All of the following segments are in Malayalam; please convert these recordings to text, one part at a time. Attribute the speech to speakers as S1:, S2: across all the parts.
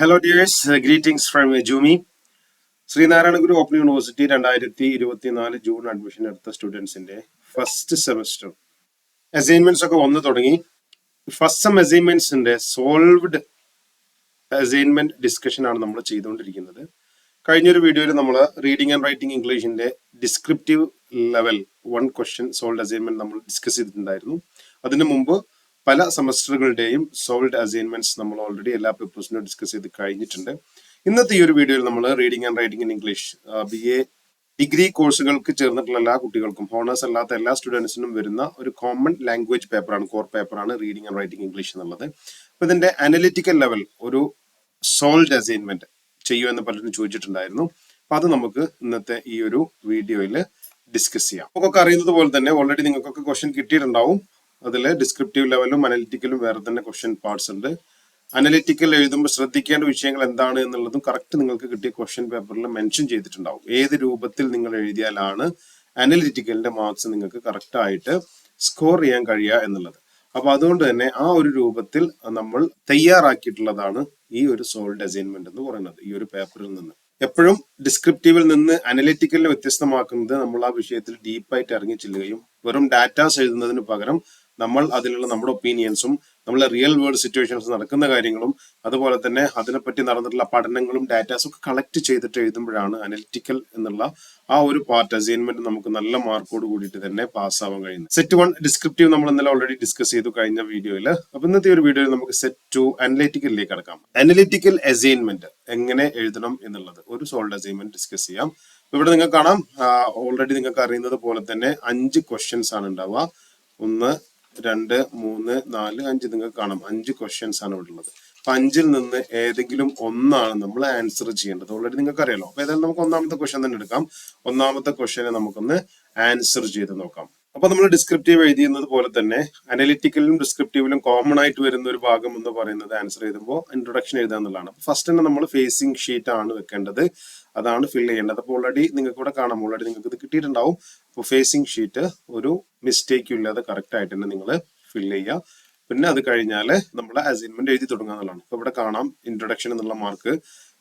S1: ഹലോ ഡിയേഴ്സ് ഗ്രീറ്റിംഗ്സ് ഫ്രം ജൂമി ശ്രീനാരായണ ഗുരു ഓപ്പൺ യൂണിവേഴ്സിറ്റി രണ്ടായിരത്തി ഇരുപത്തിനാല് ജൂൺ അഡ്മിഷൻ എടുത്ത സ്റ്റുഡൻസിന്റെ ഫസ്റ്റ് സെമസ്റ്റർ അസൈൻമെന്റ്സ് ഒക്കെ വന്നു തുടങ്ങി. ഫസ്റ്റ് സെം അസൈൻമെന്റ്സിന്റെ സോൾവ്ഡ് അസൈൻമെന്റ് ഡിസ്കഷൻ ആണ് നമ്മൾ ചെയ്തുകൊണ്ടിരിക്കുന്നത്. കഴിഞ്ഞൊരു വീഡിയോയിൽ നമ്മൾ reading and writing ഇംഗ്ലീഷിന്റെ descriptive level one question solved assignment നമ്മൾ ഡിസ്കസ് ചെയ്തിട്ടുണ്ടായിരുന്നു. അതിനു മുമ്പ് പല സെമസ്റ്ററുകളുടെയും സോൾഡ് അസൈൻമെന്റ്സ് നമ്മൾ ഓൾറെഡി എല്ലാ പേപ്പേഴ്സിനും ഡിസ്കസ് ചെയ്ത് കഴിഞ്ഞിട്ടുണ്ട്. ഇന്നത്തെ ഈ ഒരു വീഡിയോയിൽ നമ്മൾ reading and writing in English B A degree കോഴ്സുകൾക്ക് ചേർന്നിട്ടുള്ള എല്ലാ കുട്ടികൾക്കും ഹോണേഴ്സ് അല്ലാത്ത എല്ലാ സ്റ്റുഡൻസിനും വരുന്ന ഒരു കോമൺ ലാംഗ്വേജ് പേപ്പറാണ് കോർ പേപ്പറാണ് റീഡിംഗ് ആൻഡ് റൈറ്റിംഗ് ഇംഗ്ലീഷ് എന്നുള്ളത്. അപ്പൊ ഇതിന്റെ അനലിറ്റിക്കൽ ലെവൽ ഒരു സോൾഡ് അസൈൻമെന്റ് ചെയ്യുമെന്ന് പലരും ചോദിച്ചിട്ടുണ്ടായിരുന്നു. അപ്പൊ അത് നമുക്ക് ഇന്നത്തെ ഈ ഒരു വീഡിയോയിൽ ഡിസ്കസ് ചെയ്യാം. നമുക്കൊക്കെ അറിയുന്നത് പോലെ തന്നെ ഓൾറെഡി നിങ്ങൾക്കൊക്കെ ക്വസ്റ്റ്യൻ കിട്ടിയിട്ടുണ്ടാവും. അതിൽ ഡിസ്ക്രിപ്റ്റീവ് ലെവലും അനലിറ്റിക്കലും വേറെ തന്നെ ക്വസ്റ്റ്യൻ പാർട്സ് ഉണ്ട്. അനലിറ്റിക്കൽ എഴുതുമ്പോൾ ശ്രദ്ധിക്കേണ്ട വിഷയങ്ങൾ എന്താണ് എന്നുള്ളതും കറക്റ്റ് നിങ്ങൾക്ക് കിട്ടിയ ക്വസ്റ്റ്യൻ പേപ്പറിൽ മെൻഷൻ ചെയ്തിട്ടുണ്ടാവും. ഏത് രൂപത്തിൽ നിങ്ങൾ എഴുതിയാലാണ് അനലിറ്റിക്കലിന്റെ മാർക്സ് നിങ്ങൾക്ക് കറക്റ്റ് ആയിട്ട് സ്കോർ ചെയ്യാൻ കഴിയുക എന്നുള്ളത്. അപ്പൊ അതുകൊണ്ട് തന്നെ ആ ഒരു രൂപത്തിൽ നമ്മൾ തയ്യാറാക്കിയിട്ടുള്ളതാണ് ഈ ഒരു സോൾഡ് അസൈൻമെന്റ് എന്ന് പറയുന്നത് ഈ ഒരു പേപ്പറിൽ നിന്ന്. എപ്പോഴും ഡിസ്ക്രിപ്റ്റീവിൽ നിന്ന് അനലിറ്റിക്കലിനെ വ്യത്യസ്തമാക്കുന്നത് നമ്മൾ ആ വിഷയത്തിൽ ഡീപ്പായിട്ട് ഇറങ്ങി ചെല്ലുകയും വെറും ഡാറ്റാസ് എഴുതുന്നതിന് പകരം നമ്മൾ അതിലുള്ള നമ്മുടെ ഒപ്പീനിയൻസും നമ്മളെ റിയൽ വേൾഡ് സിറ്റുവേഷൻസ് നടക്കുന്ന കാര്യങ്ങളും അതുപോലെ തന്നെ അതിനെപ്പറ്റി നടന്നിട്ടുള്ള പഠനങ്ങളും ഡാറ്റാസും ഒക്കെ കളക്ട് ചെയ്തിട്ട് എഴുതുമ്പോഴാണ് അനലിറ്റിക്കൽ എന്നുള്ള ആ ഒരു പാർട്ട് അസൈൻമെന്റ് നമുക്ക് നല്ല മാർക്കോട് കൂടിയിട്ട് തന്നെ പാസ്സാവാൻ കഴിയുന്നത്. സെറ്റ് വൺ ഡിസ്ക്രിപ്റ്റീവ് നമ്മൾ ഇന്നലെ ഓൾറെഡി ഡിസ്കസ് ചെയ്തു കഴിഞ്ഞ വീഡിയോയിൽ അപ്പൊ ഇന്നത്തെ ഒരു വീഡിയോയിൽ നമുക്ക് സെറ്റ് ടു അനലിറ്റിക്കലിലേക്ക് കടക്കാം. അനലിറ്റിക്കൽ അസൈൻമെന്റ് എങ്ങനെ എഴുതണം എന്നുള്ളത്. ഒരു സോൾഡ് അസൈൻമെന്റ് ഡിസ്കസ് ചെയ്യാം. ഇവിടെ നിങ്ങൾക്ക് കാണാം ഓൾറെഡി നിങ്ങൾക്ക് അറിയുന്നത് പോലെ തന്നെ അഞ്ച് ക്വസ്റ്റ്യൻസ് ആണ് ഉണ്ടാവുക. ഒന്ന് രണ്ട് മൂന്ന് നാല് അഞ്ച് നിങ്ങൾക്ക് കാണാം. അഞ്ച് ക്വസ്റ്റ്യൻസ് ആണ് ഇവിടെ ഉള്ളത് അപ്പൊ അഞ്ചിൽ നിന്ന് ഏതെങ്കിലും ഒന്നാണ് നമ്മൾ ആൻസർ ചെയ്യേണ്ടത്. ഓൾറെഡി നിങ്ങൾക്ക് അറിയാലോ അപ്പൊ ഏതായാലും നമുക്ക് ഒന്നാമത്തെ ക്വസ്റ്റ്യൻ തന്നെ എടുക്കാം. ഒന്നാമത്തെ ക്വസ്റ്റ്യനെ നമുക്കൊന്ന് ആൻസർ ചെയ്ത് നോക്കാം. അപ്പൊ നമ്മൾ ഡിസ്ക്രിപ്റ്റീവ് എഴുതിയുന്നത് പോലെ തന്നെ അനലിറ്റിക്കലും ഡിസ്ക്രിപ്റ്റീവിലും കോമൺ ആയിട്ട് വരുന്ന ഒരു ഭാഗം എന്ന് പറയുന്നത് ആൻസർ എഴുതുമ്പോൾ ഇൻട്രൊഡക്ഷൻ എഴുതുക എന്നുള്ളതാണ് ഫസ്റ്റ് തന്നെ നമ്മൾ ഫേസിംഗ് ഷീറ്റ് ആണ് വെക്കേണ്ടത്. അതാണ് ഫിൽ ചെയ്യേണ്ടത്. അപ്പോൾ ഓൾറെഡി നിങ്ങൾക്ക് ഇവിടെ കാണാം. ഓൾറെഡി നിങ്ങൾക്ക് ഇത് കിട്ടിയിട്ടുണ്ടാവും. അപ്പോൾ ഫേസിംഗ് ഷീറ്റ് ഒരു മിസ്റ്റേക്കും ഇല്ലാതെ കറക്റ്റ് ആയിട്ട് തന്നെ നിങ്ങൾ ഫിൽ ചെയ്യുക. പിന്നെ അത് കഴിഞ്ഞാൽ നമ്മൾ അസൈൻമെന്റ് എഴുതി തുടങ്ങുക എന്നുള്ളതാണ്. ഇവിടെ കാണാം ഇൻട്രൊഡക്ഷൻ എന്നുള്ള മാർക്ക്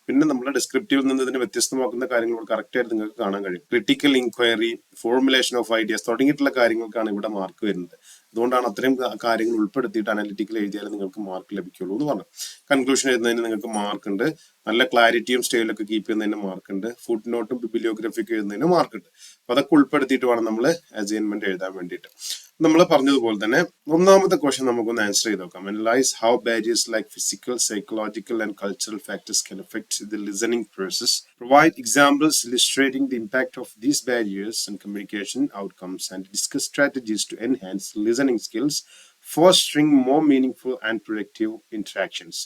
S1: പിന്നെ നമ്മുടെ ഡിസ്ക്രിപ്റ്റീവിൽ നിന്ന് ഇതിനെ വ്യത്യസ്തമാക്കുന്ന കാര്യങ്ങൾ കറക്റ്റ് ആയിട്ട് നിങ്ങൾക്ക് കാണാൻ കഴിയും. Critical inquiry formulation of ideas തുടങ്ങിയിട്ടുള്ള കാര്യങ്ങൾക്കാണ് ഇവിടെ മാർക്ക് വരുന്നത്. അതുകൊണ്ടാണ് അത്രയും കാര്യങ്ങൾ ഉൾപ്പെടുത്തിയിട്ട് അനലിറ്റിക്കൽ എഴുതിയാൽ നിങ്ങൾക്ക് മാർക്ക് ലഭിക്കുള്ളൂ എന്ന് പറഞ്ഞു കൺക്ലൂഷൻ എഴുതുന്നതിന് നിങ്ങൾക്ക് മാർക്ക് ഉണ്ട്. നല്ല ക്ലാരിറ്റിയും സ്റ്റൈലൊക്കെ കീപ്പ് ചെയ്യുന്നതിന് മാർക്ക് ഉണ്ട്. ഫുഡ് നോട്ടും ബിബിലിയോഗ്രഫിക്ക് എഴുതുന്നതിന് മാർക്ക് ഉണ്ട്. അപ്പൊ അതൊക്കെ ഉൾപ്പെടുത്തിയിട്ട് വേണം നമ്മൾ അസൈൻമെന്റ് എഴുതാൻ വേണ്ടിയിട്ട്. നമ്മൾ പറഞ്ഞതുപോലെ തന്നെ ഒന്നാമത്തെ ക്വസ്റ്റൻ നമുക്കൊന്ന് ആൻസർ ചെയ്ത് നോക്കാം. Analyze how barriers like physical psychological and cultural factors can affect the listening process. Provide examples illustrating the impact of these barriers outcomes communication outcomes and discuss strategies to enhance listening skills, more meaningful and productive interactions.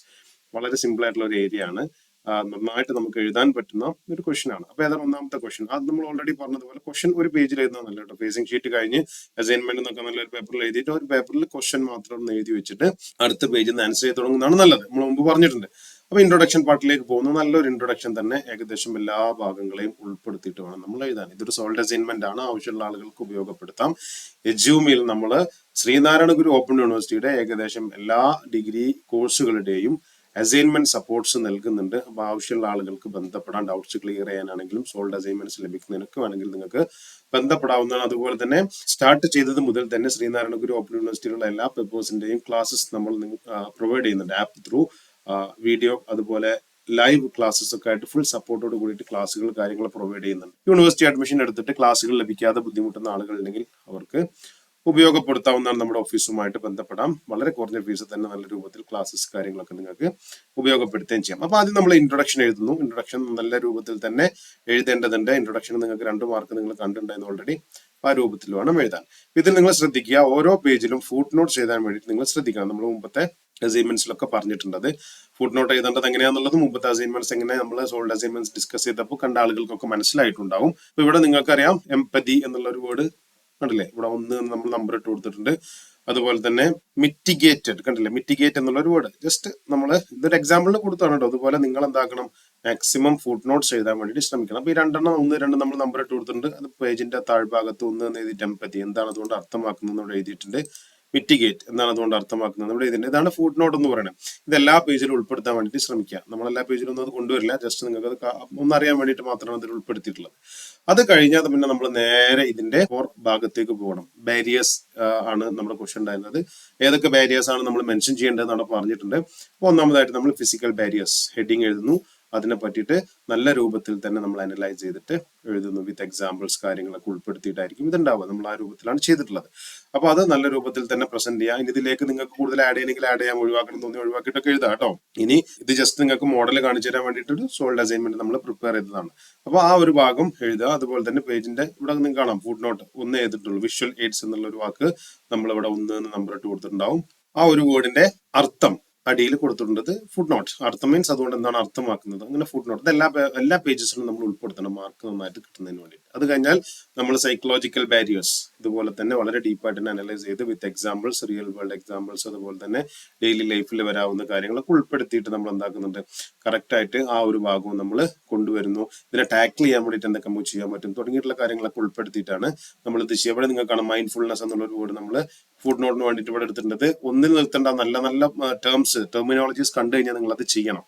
S1: വളരെ സിമ്പിൾ ആയിട്ടുള്ള ഒരു ഏരിയ ആണ്. നന്നായിട്ട് നമുക്ക് എഴുതാൻ പറ്റുന്ന ഒരു ക്വസ്റ്റൻ ആണ്. അപ്പൊ ഏതാണ് ഒന്നാമത്തെ ക്വസ്റ്റൻ അത് നമ്മൾ ഓൾറെഡി പറഞ്ഞതുപോലെ ക്വസ്റ്റൻ ഒരു പേജിൽ എഴുതുന്നത് നല്ല കേട്ടോ. ഫേസിംഗ് ഷീറ്റ് കഴിഞ്ഞ് അസൈൻമെന്റ് എന്നൊക്കെ നല്ലൊരു പേപ്പറിൽ എഴുതിയിട്ട് ഒരു പേപ്പറിൽ ക്വസ്റ്റൻ മാത്രം ഒന്ന് എഴുതി വെച്ചിട്ട് അടുത്ത പേജിൽ നിന്ന് ആൻസർ ചെയ്ത് തുടങ്ങുന്നതാണ് നല്ലത്. നമ്മൾ മുമ്പ് പറഞ്ഞിട്ടുണ്ട്. അപ്പൊ ഇൻട്രൊഡക്ഷൻ പാർട്ടിലേക്ക് പോകുന്ന. നല്ലൊരു ഇൻട്രൊഡക്ഷൻ തന്നെ ഏകദേശം എല്ലാ ഭാഗങ്ങളെയും ഉൾപ്പെടുത്തിയിട്ട് വേണം നമ്മൾ എഴുതാൻ. ഇതൊരു സോൾഡ് അസൈൻമെന്റ് ആണ്. ആവശ്യമുള്ള ആളുകൾക്ക് ഉപയോഗപ്പെടുത്താം. എജ്യൂമിൽ നമ്മൾ ശ്രീനാരായണ ഗുരു ഓപ്പൺ യൂണിവേഴ്സിറ്റിയുടെ ഏകദേശം എല്ലാ ഡിഗ്രി കോഴ്സുകളുടെയും അസൈൻമെന്റ് സപ്പോർട്ട്സ് നൽകുന്നുണ്ട്. അപ്പൊ ആവശ്യമുള്ള ആളുകൾക്ക് ബന്ധപ്പെടാൻ ഡൗട്ട്സ് ക്ലിയർ ചെയ്യാനാണെങ്കിലും സോൾഡ് അസൈൻമെന്റ്സ് ലഭിക്കുന്നതിനൊക്കെ ആണെങ്കിൽ നിങ്ങൾക്ക് ബന്ധപ്പെടാവുന്നതാണ്. അതുപോലെ തന്നെ സ്റ്റാർട്ട് ചെയ്തത് മുതൽ തന്നെ ശ്രീനാരായണ ഗുരു ഓപ്പൺ യൂണിവേഴ്സിറ്റിയിലുള്ള എല്ലാ പേപ്പേഴ്സിന്റെയും ക്ലാസ്സസ് നമ്മൾ പ്രൊവൈഡ് ചെയ്യുന്നുണ്ട്. ആപ്പ് ത്രൂ വീഡിയോ അതുപോലെ ലൈവ് ക്ലാസ്സസ് ഒക്കെ ആയിട്ട് ഫുൾ സപ്പോർട്ടോട് കൂടിയിട്ട് ക്ലാസ്സുകൾ കാര്യങ്ങൾ പ്രൊവൈഡ് ചെയ്യുന്നുണ്ട്. യൂണിവേഴ്സിറ്റി അഡ്മിഷൻ എടുത്തിട്ട് ക്ലാസ്സുകൾ ലഭിക്കാതെ ബുദ്ധിമുട്ടുന്ന ആളുകളുണ്ടെങ്കിൽ അവർക്ക് ഉപയോഗപ്പെടുത്താവുന്നതാണ് നമ്മുടെ ഓഫീസുമായിട്ട് ബന്ധപ്പെടാം. വളരെ കുറഞ്ഞ ഫീസ് തന്നെ നല്ല രൂപത്തിൽ ക്ലാസ്സസ് കാര്യങ്ങളൊക്കെ നിങ്ങൾക്ക് ഉപയോഗപ്പെടുത്തുകയും ചെയ്യാം. അപ്പൊ ആദ്യം നമ്മൾ ഇൻട്രൊഡക്ഷൻ എഴുതുന്നു. ഇൻട്രൊഡക്ഷൻ നല്ല രൂപത്തിൽ തന്നെ എഴുതേണ്ടതുണ്ട്. ഇൻട്രൊഡക്ഷൻ നിങ്ങൾക്ക് രണ്ട് മാർക്ക് നിങ്ങൾ കണ്ടിട്ടുണ്ടായിരുന്നു ഓൾറെഡി ആ രൂപത്തിൽ വേണം എഴുതാൻ. ഇതിൽ നിങ്ങൾ ശ്രദ്ധിക്കുക. ഓരോ പേജിലും ഫുഡ് നോട്ട്സ് എഴുതാൻ വേണ്ടിയിട്ട് നിങ്ങൾ ശ്രദ്ധിക്കണം. നമ്മൾ മുമ്പത്തെ അസൈൻമെന്റ്സിലൊക്കെ പറഞ്ഞിട്ടുണ്ട് ഫുഡ് നോട്ട് എഴുതേണ്ടത് എങ്ങനെയാണെന്നുള്ളത് മുമ്പത്തെ അസൈൻമെന്റ്സ് എങ്ങനെ നമ്മൾ സോൾഡ് അസൈൻമെന്റ്സ് ഡിസ്കസ് ചെയ്തപ്പോൾ കണ്ട ആളുകൾക്കൊക്കെ മനസ്സിലായിട്ടുണ്ടാവും. അപ്പൊ ഇവിടെ നിങ്ങൾക്കറിയാം എംപതി എന്നുള്ള ഒരു വേർഡ് കണ്ടില്ലേ? ഇവിടെ ഒന്ന് നമ്മൾ നമ്പർ ഇട്ട് കൊടുത്തിട്ടുണ്ട്. അതുപോലെ തന്നെ മിറ്റിഗേറ്റഡ് കണ്ടില്ലേ? മിറ്റിഗേറ്റ് എന്നുള്ള ഒരു വേർഡ് ജസ്റ്റ് നമ്മൾ ഇതൊരു എക്സാമ്പിളിന് കൊടുത്താണ് കേട്ടോ അതുപോലെ നിങ്ങൾ എന്താക്കണം? മാക്സിമം ഫുഡ് നോട്ട്സ് എഴുതാൻ വേണ്ടിയിട്ട് ശ്രമിക്കണം. അപ്പൊ ഈ രണ്ടെണ്ണം ഒന്ന് രണ്ട് നമ്മൾ നമ്പർ ഇട്ട് കൊടുത്തിട്ടുണ്ട്. അത് പേജിന്റെ താഴ്ഭാഗത്ത് ഒന്ന് എന്ന് എഴുതിയിട്ട് എമ്പത്തി എന്താണ് അതുകൊണ്ട് അർത്ഥമാക്കുന്നത് എഴുതിയിട്ടുണ്ട്. മിറ്റിഗേറ്റ് എന്നാണ് അതുകൊണ്ട് അർത്ഥമാക്കുന്നത്. നമ്മൾ ഇതിന്റെ ഇതാണ് ഫുഡ് നോട്ട് എന്ന് പറയുന്നത്. ഇത് എല്ലാ പേജിലും ഉൾപ്പെടുത്താൻ വേണ്ടി ശ്രമിക്കുക. നമ്മൾ എല്ലാ പേജിലും ഒന്നും അത് കൊണ്ടുവരില്ല. ജസ്റ്റ് നിങ്ങൾക്ക് അത് ഒന്നറിയാൻ വേണ്ടിയിട്ട് മാത്രമാണ് അതിൽ ഉൾപ്പെടുത്തിയിട്ടുള്ളത്. അത് കഴിഞ്ഞാൽ പിന്നെ നമ്മൾ നേരെ ഇതിന്റെ ഫോർ ഭാഗത്തേക്ക് പോകണം. ബാരിയേഴ്സ് ആണ് നമ്മുടെ ക്വസ്റ്റ്യൻ ഉണ്ടായിരുന്നത്. ഏതൊക്കെ ബാരിയേഴ്സ് ആണ് നമ്മൾ മെൻഷൻ ചെയ്യേണ്ടതെന്നാണ് പറഞ്ഞിട്ടുണ്ട്. അപ്പോൾ ഒന്നാമതായിട്ട് നമ്മൾ ഫിസിക്കൽ ബാരിയേഴ്സ് ഹെഡിങ് എഴുതുന്നു. അതിനെ പറ്റിയിട്ട് നല്ല രൂപത്തിൽ തന്നെ നമ്മൾ അനലൈസ് ചെയ്തിട്ട് എഴുതുന്നു. വിത്ത് എക്സാമ്പിൾസ് കാര്യങ്ങളൊക്കെ ഉൾപ്പെടുത്തിയിട്ടായിരിക്കും ഇതുണ്ടാവുക. നമ്മൾ ആ രൂപത്തിലാണ് ചെയ്തിട്ടുള്ളത്. അപ്പൊ അത് നല്ല രൂപത്തിൽ തന്നെ പ്രസന്റ് ചെയ്യാം. ഇനി ഇതിലേക്ക് നിങ്ങൾക്ക് കൂടുതൽ ആഡ് ചെയ്യണമെങ്കിൽ ആഡ് ചെയ്യാം ഒഴിവാക്കണം തോന്നി ഒഴിവാക്കിയിട്ടൊക്കെ എഴുതാം കേട്ടോ. ഇനി ഇത് ജസ്റ്റ് നിങ്ങൾക്ക് മോഡൽ കാണിച്ചു തരാൻ വേണ്ടിയിട്ട് സോൾഡ് അസൈൻമെന്റ് നമ്മൾ പ്രിപ്പയർ ചെയ്തതാണ്. അപ്പൊ ആ ഒരു ഭാഗം എഴുതുക. അതുപോലെ തന്നെ പേജിന്റെ ഇവിടെ നിങ്ങൾക്ക് കാണാം. ഫുഡ് നോട്ട് ഒന്ന് എഴുതിട്ടുള്ളൂ വിഷ്വൽ എയ്ഡ്സ് എന്നുള്ള ഒരു വാക്ക് നമ്മൾ ഇവിടെ ഒന്ന് നമ്പർ ഇട്ട് കൊടുത്തിട്ടുണ്ടാവും. ആ ഒരു വേർഡിന്റെ അർത്ഥം അടിയിൽ കൊടുത്തിട്ടുണ്ട് ഫുഡ് നോട്ട് അർത്ഥം മീൻസ് അതുകൊണ്ട് എന്താണ് അർത്ഥമാക്കുന്നത്? അങ്ങനെ ഫുഡ് നോട്ട് എല്ലാ എല്ലാ പേജസിലും നമ്മൾ ഉൾപ്പെടുത്തണം. മാർക്ക് നന്നായിട്ട് കിട്ടുന്നതിന് വേണ്ടിയിട്ട്. അത് കഴിഞ്ഞാൽ നമ്മൾ സൈക്കോളജിക്കൽ ബാരിയേഴ്സ് ഇതുപോലെ തന്നെ വളരെ ഡീപ്പായിട്ട് തന്നെ അനലൈസ് ചെയ്ത് with examples real world examples അതുപോലെ തന്നെ ഡെയിലി ലൈഫിൽ വരാവുന്ന കാര്യങ്ങളൊക്കെ ഉൾപ്പെടുത്തിയിട്ട് നമ്മൾ എന്താക്കുന്നുണ്ട്? കറക്റ്റായിട്ട് ആ ഒരു ഭാഗവും നമ്മൾ കൊണ്ടുവരുന്നു. ഇതിനെ ടാക്കിൾ ചെയ്യാൻ വേണ്ടിയിട്ട് എന്തൊക്കെ നമുക്ക് ചെയ്യാൻ പറ്റും? തുടങ്ങിയിട്ടുള്ള കാര്യങ്ങളൊക്കെ ഉൾപ്പെടുത്തിയിട്ടാണ് നമ്മൾ ഇത് ചെയ്യുക. ഇവിടെ നിങ്ങൾക്ക് കാണാം മൈൻഡ്ഫുൾനെസ് എന്നുള്ള ഒരു വേർഡ് നമ്മൾ ഫുഡ് നോട്ടിന് വേണ്ടിയിട്ട് ഇവിടെ എടുത്തിട്ടുണ്ട്. ഒന്നിൽ നിർത്തേണ്ട നല്ല നല്ല ടേംസ് ടെർമിനോളജീസ് കണ്ടു കഴിഞ്ഞാൽ നിങ്ങൾ അത് ചെയ്യണം.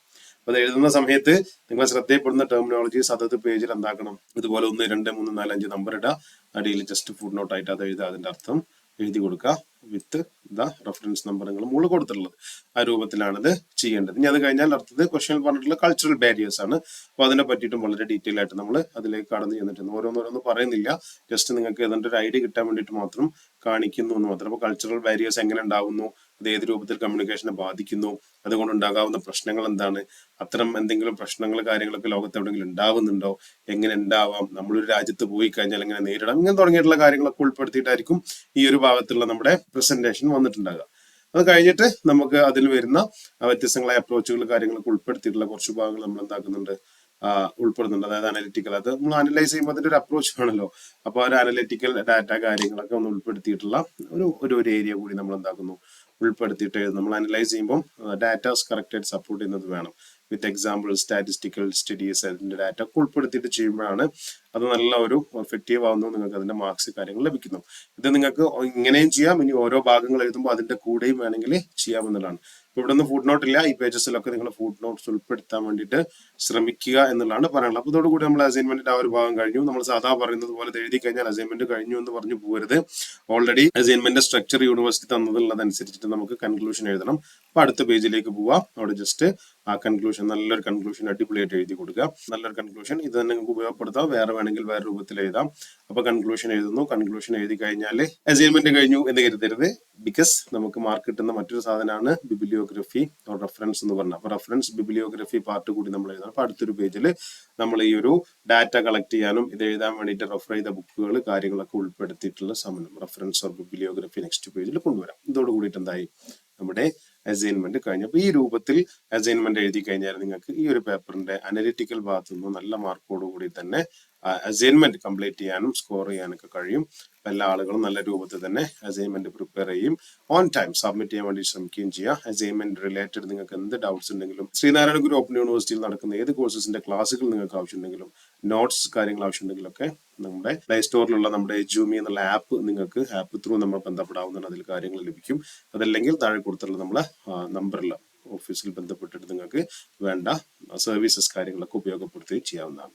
S1: അത് എഴുതുന്ന സമയത്ത് നിങ്ങൾ ശ്രദ്ധയപ്പെടുന്ന ടെർമിനോളജീസ് അതത് പേജിൽ എന്താക്കണം? ഇതുപോലെ ഒന്ന് രണ്ട് മൂന്ന് നാല് അഞ്ച് നമ്പർ ഇടുക. അടിയിൽ ജസ്റ്റ് ഫുഡ് നോട്ട് ആയിട്ട് അത് എഴുതുക അതിന്റെ അർത്ഥം എഴുതി കൊടുക്കുക വിത്ത് ദ റെഫറൻസ് നമ്പർ നിങ്ങൾ മുകളിൽ കൊടുത്തിട്ടുള്ളത്. ആ രൂപത്തിലാണിത് ചെയ്യേണ്ടത്. ഇനി അത് കഴിഞ്ഞാൽ അടുത്തത് ക്വസ്റ്റ്യൻ പറഞ്ഞിട്ടുള്ള കൾച്ചറൽ ബാരിയേഴ്സ് ആണ്. അപ്പോൾ അതിനെ പറ്റിയിട്ടും വളരെ ഡീറ്റെയിൽ ആയിട്ട് നമ്മൾ അതിലേക്ക് കടന്നു ചെന്നിട്ടുണ്ട്. ഓരോന്നോരോന്ന് പറയുന്നില്ല. ജസ്റ്റ് നിങ്ങൾക്ക് ഏതാണ്ട് ഒരു ഐഡിയ കിട്ടാൻ വേണ്ടിയിട്ട് മാത്രം കാണിക്കുന്നു എന്ന് മാത്രം. അപ്പോൾ കൾച്ചറൽ ബാരിയേഴ്സ് എങ്ങനെ ഉണ്ടാവുന്നു? അത് ഏത് രൂപത്തിൽ കമ്മ്യൂണിക്കേഷനെ ബാധിക്കുന്നു? അതുകൊണ്ട് ഉണ്ടാകാവുന്ന പ്രശ്നങ്ങൾ എന്താണ്? അത്തരം എന്തെങ്കിലും പ്രശ്നങ്ങൾ കാര്യങ്ങളൊക്കെ ലോകത്ത് എവിടെയെങ്കിലും ഉണ്ടാവുന്നുണ്ടോ? എങ്ങനെ ഉണ്ടാവാം? നമ്മളൊരു രാജ്യത്ത് പോയി കഴിഞ്ഞാൽ എങ്ങനെ നേരിടാം? ഇങ്ങനെ തുടങ്ങിയിട്ടുള്ള കാര്യങ്ങളൊക്കെ ഉൾപ്പെടുത്തിയിട്ടായിരിക്കും ഈ ഒരു ഭാഗത്തുള്ള നമ്മുടെ പ്രസന്റേഷൻ വന്നിട്ടുണ്ടാകുക അത് കഴിഞ്ഞിട്ട് നമുക്ക് അതിൽ വരുന്ന വ്യത്യസ്തങ്ങളായ അപ്രോച്ചുകൾ കാര്യങ്ങളൊക്കെ ഉൾപ്പെടുത്തിയിട്ടുള്ള കുറച്ച് ഭാഗങ്ങൾ നമ്മൾ എന്താക്കുന്നുണ്ട് ഉൾപ്പെടുന്നുണ്ട്. അതായത് അനലിറ്റിക്കൽ അത് നമ്മൾ അനലൈസ് ചെയ്യുമ്പോൾ അതിന്റെ ഒരു അപ്രോച്ച് ആണല്ലോ. അപ്പൊ ആ ഒരു അനലിറ്റിക്കൽ ഡാറ്റ കാര്യങ്ങളൊക്കെ ഒന്ന് ഉൾപ്പെടുത്തിയിട്ടുള്ള ഒരു ഒരു ഏരിയ കൂടി നമ്മൾ എന്താക്കുന്നു. ഉൾപ്പെടുത്തിയിട്ട് നമ്മൾ അനലൈസ് ചെയ്യുമ്പോൾ ഡാറ്റാസ് കറക്റ്റായിട്ട് സപ്പോർട്ട് ചെയ്യുന്നത് വേണം. വിത്ത് എക്സാമ്പിൾ സ്റ്റാറ്റിസ്റ്റിക്കൽ സ്റ്റഡീസ് അതിന്റെ ഡാറ്റ ഒക്കെ ഉൾപ്പെടുത്തിയിട്ട് ചെയ്യുമ്പോഴാണ് അത് നല്ല ഒരു എഫക്റ്റീവ് ആവുന്നു നിങ്ങൾക്ക് അതിന്റെ മാർക്സ് കാര്യങ്ങൾ ലഭിക്കുന്നു. ഇത് നിങ്ങൾക്ക് ഇങ്ങനെയും ചെയ്യാം. ഇനി ഓരോ ഭാഗങ്ങൾ എഴുതുമ്പോൾ അതിന്റെ കൂടെയും വേണമെങ്കിൽ ചെയ്യാമെന്നുള്ളതാണ് ഇവിടെ നിന്ന് ഫുഡ് നോട്ട് ഇല്ല. ഈ പേജസിലൊക്കെ നിങ്ങൾ ഫുഡ് നോട്ട്സ് ഉൾപ്പെടുത്താൻ വേണ്ടിയിട്ട് ശ്രമിക്കുക എന്നുള്ളതാണ് പറയാനുള്ളത്. അപ്പൊ ഇതോടുകൂടി നമ്മൾ അസൈൻമെന്റിന്റെ ആ ഒരു ഭാഗം കഴിഞ്ഞു. നമ്മൾ സാധാ പറയുന്നത് പോലെ എഴുതി കഴിഞ്ഞാൽ അസൈൻമെന്റ് കഴിഞ്ഞു എന്ന് പറഞ്ഞു പോകരുത്. ഓൾറെഡി അസൈൻമെന്റ് സ്ട്രക്ചർ യൂണിവേഴ്സിറ്റി തന്നതുള്ളതനുസരിച്ചിട്ട് നമുക്ക് കൺക്ലൂഷൻ എഴുതണം. അപ്പൊ അടുത്ത പേജിലേക്ക് പോവാം. അവിടെ ജസ്റ്റ് ആ കൺക്ലൂഷൻ നല്ലൊരു കൺക്ലൂഷൻ അടിപൊളിയായിട്ട് എഴുതി കൊടുക്കുക. നല്ലൊരു കൺക്ലൂഷൻ ഇത് തന്നെ നിങ്ങൾക്ക് ഉപയോഗപ്പെടുത്താം. വേറെ വേണമെങ്കിൽ വേറെ രൂപത്തിൽ എഴുതാം. അപ്പൊ കൺക്ലൂഷൻ എഴുതുന്നു. കൺക്ലൂഷൻ എഴുതി കഴിഞ്ഞാൽ അസൈൻമെന്റ് കഴിഞ്ഞു എന്ന് കരുതരുത്. ബിക്കോസ് നമുക്ക് മാർക്ക് കിട്ടുന്ന മറ്റൊരു സാധനമാണ് ബിബിലിയോഗ്രഫി റെഫറൻസ് എന്ന് പറഞ്ഞാൽ അപ്പൊ റെഫറൻസ് ബിബിലിയോഗ്രഫി പാർട്ട് കൂടി നമ്മൾ എഴുതണം. അപ്പൊ അടുത്തൊരു പേജിൽ നമ്മൾ ഈ ഒരു ഡാറ്റ കളക്ട് ചെയ്യാനും ഇത് എഴുതാൻ വേണ്ടിയിട്ട് റെഫർ ചെയ്ത ബുക്കുകൾ കാര്യങ്ങളൊക്കെ ഉൾപ്പെടുത്തിയിട്ടുള്ള സമയം റെഫറൻസ് ഓർ ബിബിലിയോഗ്രഫി നെക്സ്റ്റ് പേജിൽ കൊണ്ടുവരാം. ഇതോട് കൂടിയിട്ട് എന്തായി? നമ്മുടെ അസൈൻമെന്റ് കഴിഞ്ഞു അപ്പൊ ഈ രൂപത്തിൽ അസൈൻമെന്റ് എഴുതി കഴിഞ്ഞാൽ നിങ്ങൾക്ക് ഈ ഒരു പേപ്പറിന്റെ അനലിറ്റിക്കൽ ഭാഗത്തു നിന്ന് നല്ല മാർക്കോട് കൂടി തന്നെ അസൈൻമെന്റ് കംപ്ലീറ്റ് ചെയ്യാനും സ്കോർ ചെയ്യാനൊക്കെ കഴിയും. എല്ലാ ആളുകളും നല്ല രൂപത്തിൽ തന്നെ അസൈൻമെന്റ് പ്രിപ്പയർ ചെയ്യും. ഓൺ ടൈം സബ്മിറ്റ് ചെയ്യാൻ വേണ്ടി ശ്രമിക്കുകയും ചെയ്യാം. അസൈൻമെന്റ് റിലേറ്റഡ് നിങ്ങൾക്ക് എന്ത് ഡൗട്ട്സ് ഉണ്ടെങ്കിലും ശ്രീനാരായണ ഗുരു ഓപ്പൺ യൂണിവേഴ്സിറ്റിയിൽ നടക്കുന്ന ഏത് കോഴ്സസിന്റെ ക്ലാസ്സുകൾ നിങ്ങൾക്ക് ആവശ്യമുണ്ടെങ്കിലും നോട്ട്സ് കാര്യങ്ങൾ ആവശ്യമുണ്ടെങ്കിലൊക്കെ നമ്മുടെ പ്ലേ സ്റ്റോറിലുള്ള നമ്മുടെ ജൂമി എന്നുള്ള ആപ്പ് നിങ്ങൾക്ക് ആപ്പ് ത്രൂ നമ്മൾ ബന്ധപ്പെടാവുന്നതാണ്. അതിൽ കാര്യങ്ങൾ ലഭിക്കും. അതല്ലെങ്കിൽ താഴെ കൊടുത്തുള്ള നമ്മളെ നമ്പറിൽ ഓഫീസിൽ ബന്ധപ്പെട്ടിട്ട് നിങ്ങൾക്ക് വേണ്ട സർവീസസ് കാര്യങ്ങളൊക്കെ ഉപയോഗപ്പെടുത്തുകയും ചെയ്യാവുന്നതാണ്.